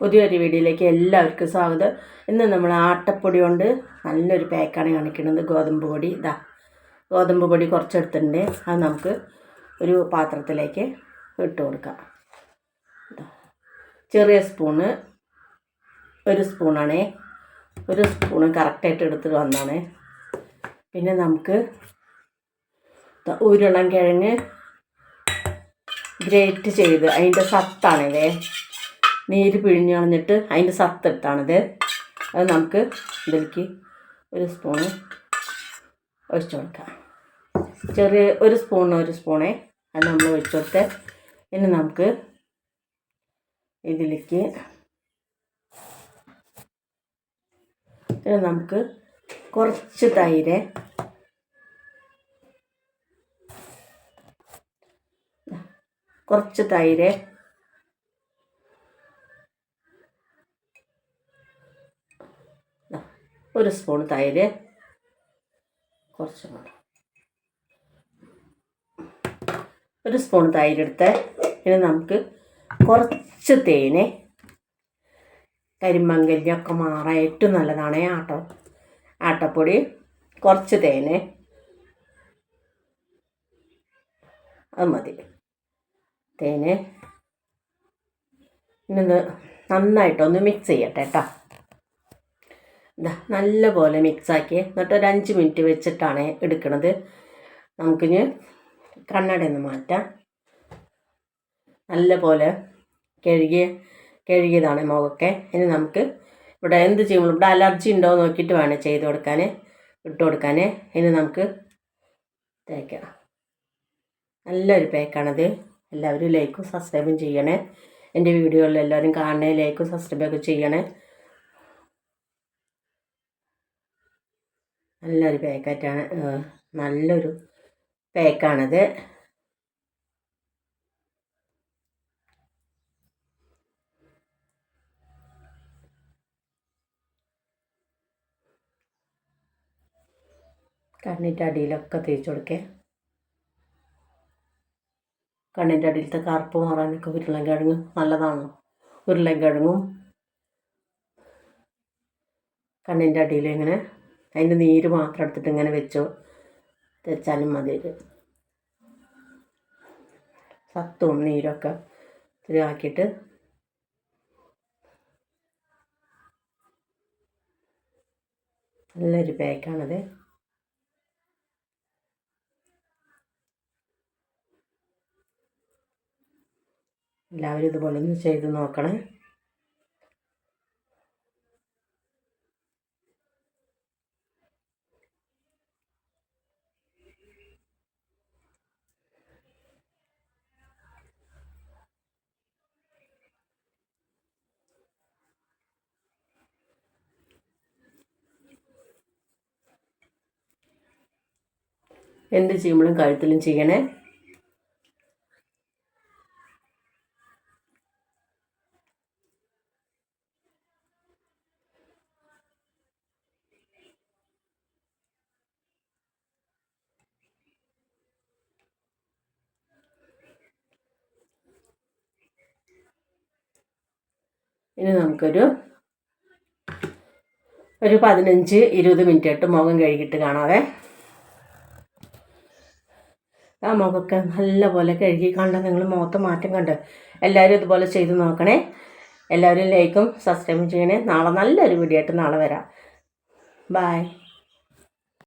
പുതിയൊരു വീഡിയോയിലേക്ക് എല്ലാവർക്കും സ്വാഗതം. ഇന്ന് നമ്മൾ ആട്ടപ്പൊടി കൊണ്ട് നല്ലൊരു പാക്കാണ് കാണിക്കുന്നത്. ഗോതമ്പ് പൊടി. ഇതാ ഗോതമ്പ് പൊടി കുറച്ചെടുത്തിട്ടുണ്ട്. അത് നമുക്ക് ഒരു പാത്രത്തിലേക്ക് ഇട്ട് കൊടുക്കാം. ചെറിയ സ്പൂണ് ഒരു സ്പൂണാണേ. ഒരു സ്പൂണ് കറക്റ്റായിട്ട് എടുത്തിട്ട് വന്നാണ്. പിന്നെ നമുക്ക് ഉരുളം കിഴങ്ങ് ഗ്രേറ്റ് ചെയ്ത് അതിന്റെ സത്താണിതേ. നീര് പിഴിഞ്ഞ് കളഞ്ഞിട്ട് അതിന്റെ സത്ത് എടുത്താണിത് അത് നമുക്ക് ഇതിലേക്ക് ഒരു സ്പൂണ് ഒഴിച്ചു കൊടുക്കാം. ചെറിയ ഒരു സ്പൂണ് ഒരു സ്പൂണേ അത് നമ്മൾ ഒഴിച്ചു കൊടുത്ത് ഇനി നമുക്ക് ഇതിലേക്ക് ഇനി നമുക്ക് കുറച്ച് തൈര് കുറച്ച് തൈര് ഒരു സ്പൂൺ തൈര്. കുറച്ചും ഒരു സ്പൂൺ തൈരെടുത്ത് ഇനി നമുക്ക് കുറച്ച് തേന് കരിമങ്കലിനൊക്കെ മാറാൻ ഏറ്റവും നല്ലതാണ് ആട്ട. ആട്ടപ്പൊടി കുറച്ച് തേന്. അത് മതി. തേന് ഇന്ന് നന്നായിട്ടൊന്ന് മിക്സ് ചെയ്യട്ടെ കേട്ടോ ഇതാ നല്ലപോലെ മിക്സാക്കി എന്നിട്ട് ഒരു അഞ്ച് മിനിറ്റ് വെച്ചിട്ടാണ് എടുക്കുന്നത് നമുക്കിനി കണ്ണട ഒന്ന് മാറ്റാം. നല്ലപോലെ കഴുകിയ കഴുകിയതാണ് മുഖമൊക്കെ. ഇനി നമുക്ക് ഇവിടെ എന്ത് ചെയ്യുമ്പോൾ ഇവിടെ അലർജി ഉണ്ടോ നോക്കിയിട്ട് വേണം ചെയ്ത് കൊടുക്കാൻ ഇട്ട് കൊടുക്കാൻ. ഇനി നമുക്ക് തേക്കാം. നല്ലൊരു പേക്കാണത്. എല്ലാവരും ലൈക്കും സബ്സ്ക്രൈബും ചെയ്യണേ. എന്റെ വീഡിയോകളിൽ എല്ലാവരും കാണണേ ലൈക്കും സബ്സ്ക്രൈബൊക്കെ ചെയ്യണേ. നല്ലൊരു പാക്കറ്റാണ്. നല്ലൊരു പാക്കാണത്. കണ്ണിന്റെ അടിയിലൊക്കെ തേച്ച് കൊടുക്കേ. കണ്ണിന്റെ അടിയിലത്തെ കറുപ്പ് മാറാനൊക്കെ ഉരുളൻകിഴങ്ങ് നല്ലതാണല്ലോ ഉരുളൻകിഴങ്ങും കണ്ണിന്റെ അടിയിൽ ഇങ്ങനെ അതിന്റെ നീര് മാത്രം എടുത്തിട്ട് ഇങ്ങനെ വെച്ചോ. തേച്ചാലും മതി സത്തും നീരൊക്കെ ഇത്തിരി ആക്കിയിട്ട്. നല്ലൊരു പാക്കാണത്. എല്ലാവരും ഇതുപോലെ ഒന്ന് ചെയ്ത് നോക്കണേ. എന്ത് ചെയ്യുമ്പോഴും കഴുത്തിലും ചെയ്യണേ. ഇനി നമുക്കൊരു ഒരു പതിനഞ്ച് ഇരുപത് മിനിറ്റ് ആയിട്ട് മുഖം കഴുകിയിട്ട് കാണാവേ. ആ മുഖമൊക്കെ നല്ലപോലെ കഴുകി കണ്ട? നിങ്ങൾ മുഖത്ത് മാറ്റം കണ്ട്? എല്ലാവരും ഇതുപോലെ ചെയ്ത് നോക്കണേ. എല്ലാവരും ലൈക്കും സബ്സ്ക്രൈബും ചെയ്യണേ. നാളെ നല്ലൊരു വീഡിയോ ആയിട്ട് നാളെ വരാം. ബായ്